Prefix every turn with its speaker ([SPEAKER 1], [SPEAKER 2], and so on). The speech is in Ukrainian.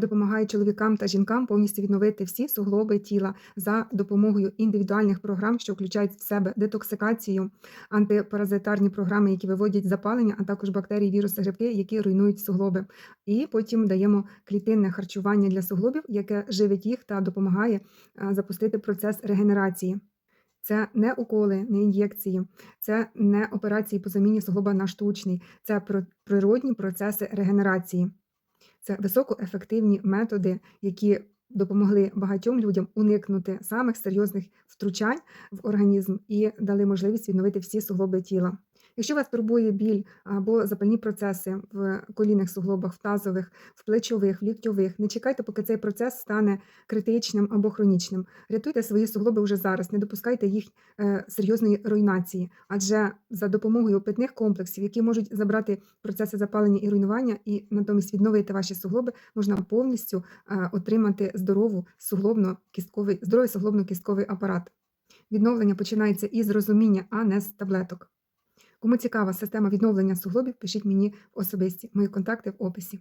[SPEAKER 1] допомагає чоловікам та жінкам повністю відновити всі суглоби тіла за допомогою індивідуальних програм, що включають в себе детоксикацію, антипаразитарні програми, які виводять запалення, а також бактерії, віруси, грибки, які руйнують суглоби. І потім даємо клітинне харчування для суглобів, яке живить їх та допомагає запустити процес регенерації. Це не уколи, не ін'єкції, це не операції по заміні суглоба на штучний, це природні процеси регенерації. Це високоефективні методи, які допомогли багатьом людям уникнути самих серйозних втручань в організм і дали можливість відновити всі суглоби тіла. Якщо вас турбує біль або запальні процеси в колінних суглобах, в тазових, в плечових, в ліктьових, не чекайте, поки цей процес стане критичним або хронічним. Рятуйте свої суглоби вже зараз, не допускайте їх е, серйозної руйнації, адже за допомогою питних комплексів, які можуть забрати процеси запалення і руйнування, і натомість відновити ваші суглоби, можна повністю е, отримати здорову суглобно-кістковий, здоровий суглобно-кістковий апарат. Відновлення починається із розуміння, а не з таблеток. Кому цікава система відновлення суглобів, пишіть мені особисті. Мої контакти в описі.